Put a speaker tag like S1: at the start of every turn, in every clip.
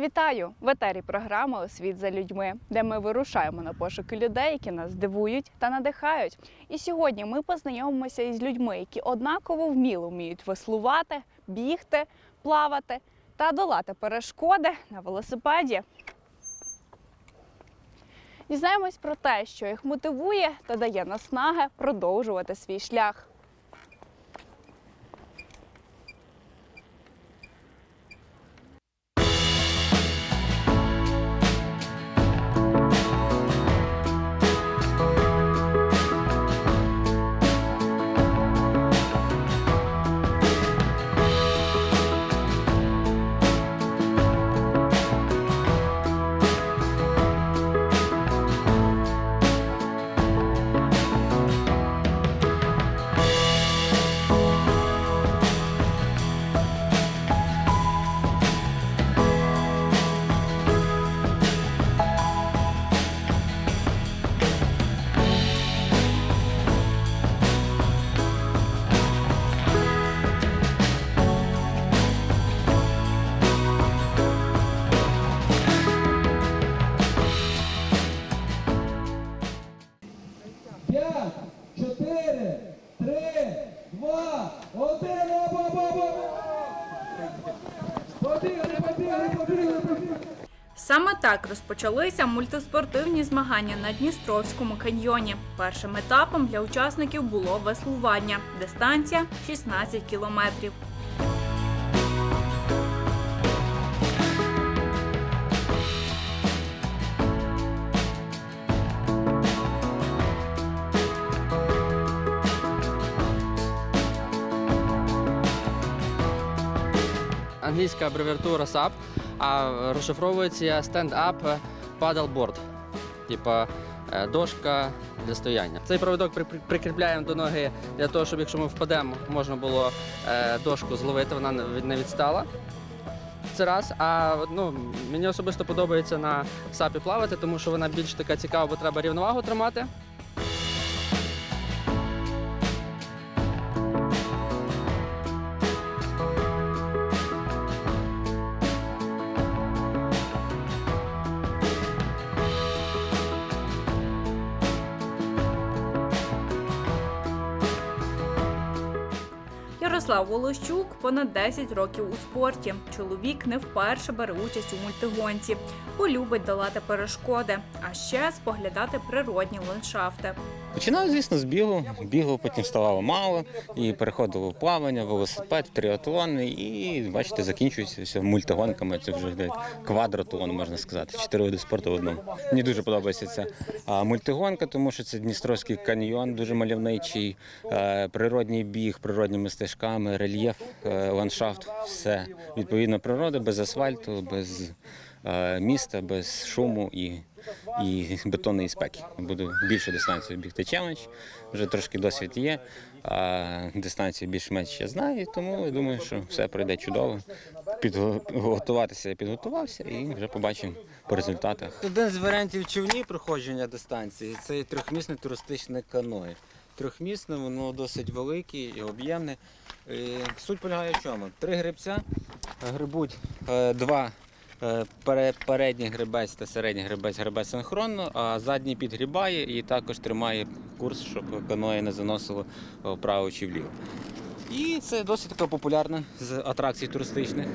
S1: Вітаю! В етері програма «Освіт за людьми, де ми вирушаємо на пошуки людей, які нас здивують та надихають. І сьогодні ми познайомимося із людьми, які однаково вміло вміють веслувати, бігти, плавати та долати перешкоди на велосипеді. Дізнаємось про те, що їх мотивує та дає наснаги продовжувати свій шлях. Саме так розпочалися мультиспортивні змагання на Дністровському каньйоні. Першим етапом для учасників було веслування. Дистанція 16 кілометрів.
S2: англійська абревіатура SAP, а розшифровується paddleboard, типа е, дошка для стояння. Цей проводок при- при- прикріпляємо до ноги для того, щоб якщо ми впадемо, можна було е, дошку зловити, вона не відстала. Це раз. А ну, мені особисто подобається на сапі плавати, тому що вона більш така цікава, бо треба рівновагу тримати.
S1: Ярослав Волощук понад 10 років у спорті. Чоловік не вперше бере участь у мультигонці, бо любить долати перешкоди, а ще споглядати природні ландшафти.
S3: Починав, звісно, з бігу. Бігу потім ставало мало, і переходив у плавання, велосипед, тріатлон. І бачите, закінчується мультигонками. Це вже квадротлон, можна сказати. Чотири види спорту в одному. Мені дуже подобається ця мультигонка, тому що це Дністровський каньйон, дуже мальовничий, природній біг, природніми стежками, рельєф, е, ландшафт, все відповідно природи, без асфальту, без міста, без шуму і і бетонної спеки. Буду більшу дистанцію бігти челендж. Вже трошки досвід є. А дистанцію більш-менш я знаю, тому я думаю, що все пройде чудово. Підготуватися я підготувався і вже побачимо по результатах. Один з варіантів човні проходження дистанції це трьохмісне туристичне каное. Трьохмісне, воно досить велике і об'ємне. Суть полягає в чому? Три грибця грибуть е, два Е, Передній гребець та середній гребець гребе синхронно, а задній підгрібає і також тримає курс, щоб каное не заносило вправо чи вліво. І це досить така популярна з атракцій туристичних.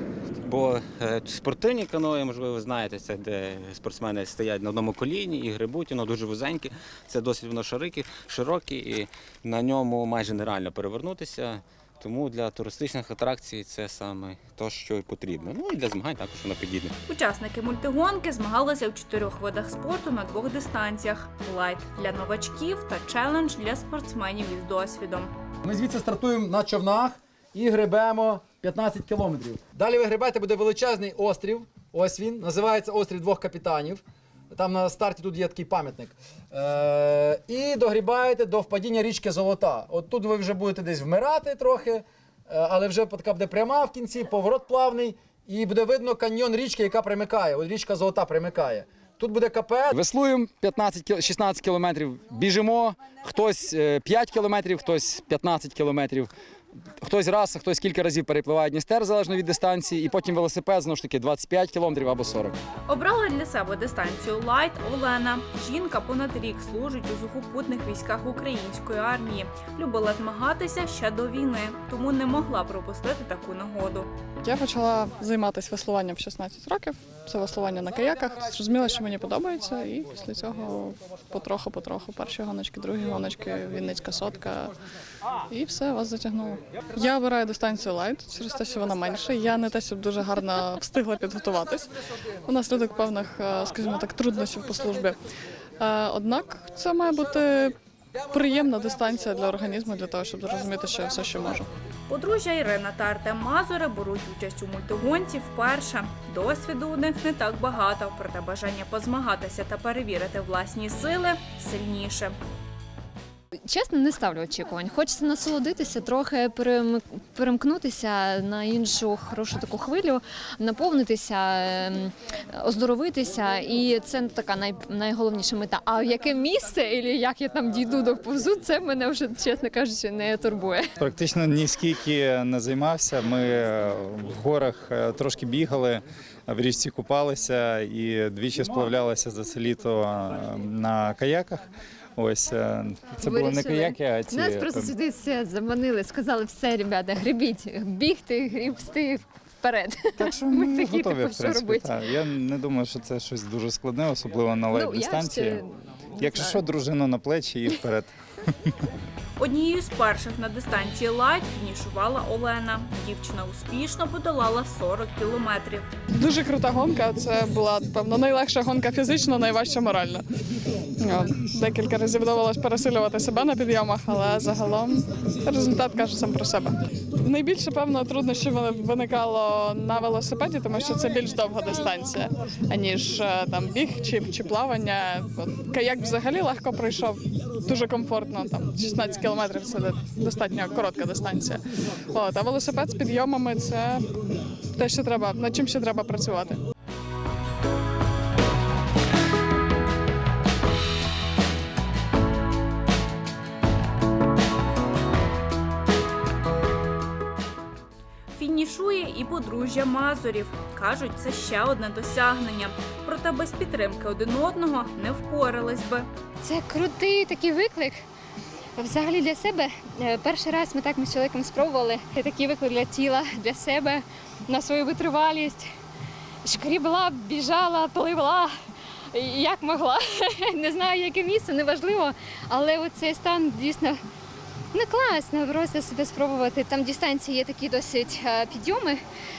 S3: Бо е, спортивні каної, можливо, ви знаєте, це де спортсмени стоять на одному коліні і грибуть, воно дуже вузеньке. Це досить воно широке і на ньому майже нереально перевернутися. Тому для туристичних атракцій це саме те, що й потрібно. Ну і для змагань також воно підійде.
S1: Учасники мультигонки змагалися у чотирьох видах спорту на двох дистанціях: лайт для новачків та челендж для спортсменів із досвідом.
S4: Ми звідси стартуємо на човнах і гребемо 15 кілометрів. Далі ви гребете, буде величезний острів. Ось він, називається острів двох капітанів. Там на старті тут є такий пам'ятник. Е, і догрібаєте до впадіння річки Золота. От тут ви вже будете десь вмирати трохи, е, але вже така буде пряма в кінці, поворот плавний, і буде видно каньйон річки, яка примикає. От річка Золота примикає. Тут буде КП,
S5: Веслуємо 15 кіл- 16 кілометрів, біжимо, хтось е, 5 кілометрів, хтось 15 кілометрів. Хтось раз, а хтось кілька разів перепливає Дністер, залежно від дистанції, і потім велосипед знову ж таки 25 кілометрів або 40.
S1: Обрала для себе дистанцію Лайт Олена. Жінка понад рік служить у сухопутних військах української армії. Любила змагатися ще до війни, тому не могла пропустити таку нагоду.
S6: Я почала займатися веслуванням в 16 років. Це веслування на каяках. Зрозуміла, що мені подобається, і після цього потроху-потроху. Перші гоночки, другі гоночки, Вінницька сотка. І все, вас затягнуло. Я обираю дистанцію лайт через те, що вона менша. Я не те, щоб дуже гарно встигла підготуватись. Унаслідок певних, е, скажімо так, труднощів по службі. Е, Однак це має бути приємна дистанція для організму, для того, щоб зрозуміти, що я все ще можу.
S1: Подружжя Ірина та Артем Мазури беруть участь у мультигонці вперше. Досвіду у них не так багато, проте бажання позмагатися та перевірити власні сили сильніше.
S7: Чесно, не ставлю очікувань. Хочеться насолодитися, трохи перем- перемкнутися на іншу хорошу таку хвилю, наповнитися, ем, оздоровитися. І це така най- найголовніша мета. А яке місце, і як я там дійду до повзу, це мене вже, чесно кажучи, не турбує.
S8: Практично ні скільки не займався. Ми е, в горах е, трошки бігали, в річці купалися і двічі сплавлялися за це літо е, на каяках. Ось е, це було не кияки, а ці
S7: Нас просто
S8: е,
S7: сюди все заманили, сказали, все, ребята, гребіть, бігти, грібсти вперед.
S8: Так що
S7: Ми
S8: ми
S7: такі,
S8: готові,
S7: типу,
S8: в принципі.
S7: робити?
S8: Я не думаю, що це щось дуже складне, особливо на
S7: Ну,
S8: дистанції.
S7: ще
S8: Якщо що, дружину на плечі і вперед.
S1: Однією з перших на дистанції Лайт фінішувала Олена. Дівчина успішно подолала 40 кілометрів.
S6: Дуже крута гонка. Це була певно найлегша гонка фізично, найважча морально. Декілька разів довелось пересилювати себе на підйомах, але загалом результат каже сам про себе. Найбільше певно труднощів виникало на велосипеді, тому що це більш довга дистанція, аніж е, там біг чи, чи плавання. Каяк взагалі легко пройшов. Дуже комфортно, там 16 кілометрів це достатньо коротка дистанція. От, а велосипед з підйомами це те, що треба, над чим ще треба працювати.
S1: Фінішує і подружжя Мазурів. Кажуть, це ще одне досягнення. Проте без підтримки один одного не впорались би.
S7: Це крутий такий виклик. Взагалі для себе Е, перший раз ми так ми з чоловіком спробували такий виклик для тіла, для себе на свою витривалість. Шкрібла, біжала, пливла, як могла. Не знаю, яке місце, неважливо. Але оцей стан дійсно ну, класно, просто себе спробувати. Там дистанції є такі досить е, підйоми.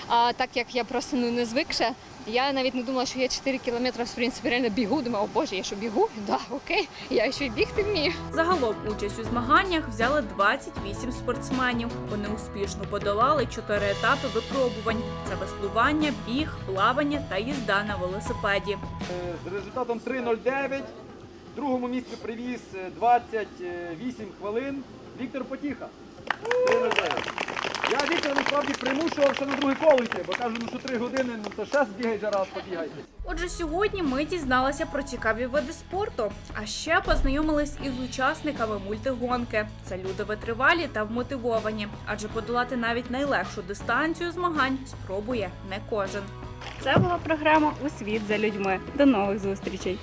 S7: А так як я просто ну, не звикша, я навіть не думала, що я 4 кілометри в принципі реально бігу. Думаю, о Боже, я що бігу? Да, окей, я ще й бігти вмію.
S1: Загалом участь у змаганнях взяли 28 спортсменів. Вони успішно подолали чотири етапи випробувань: це веслування, біг, плавання та їзда на велосипеді.
S9: з результатом 3.09. В другому місці привіз е, 28 хвилин Віктор Потіха. Я Віктора насправді примушував ще на друге коло йти, бо кажу, ну що 3 години, ну то ще збігай же раз побігай.
S1: Отже, сьогодні ми дізналися про цікаві види спорту, а ще познайомились із учасниками мультигонки. Це люди витривалі та вмотивовані, адже подолати навіть найлегшу дистанцію змагань спробує не кожен. Це була програма у світ за людьми. До нових зустрічей.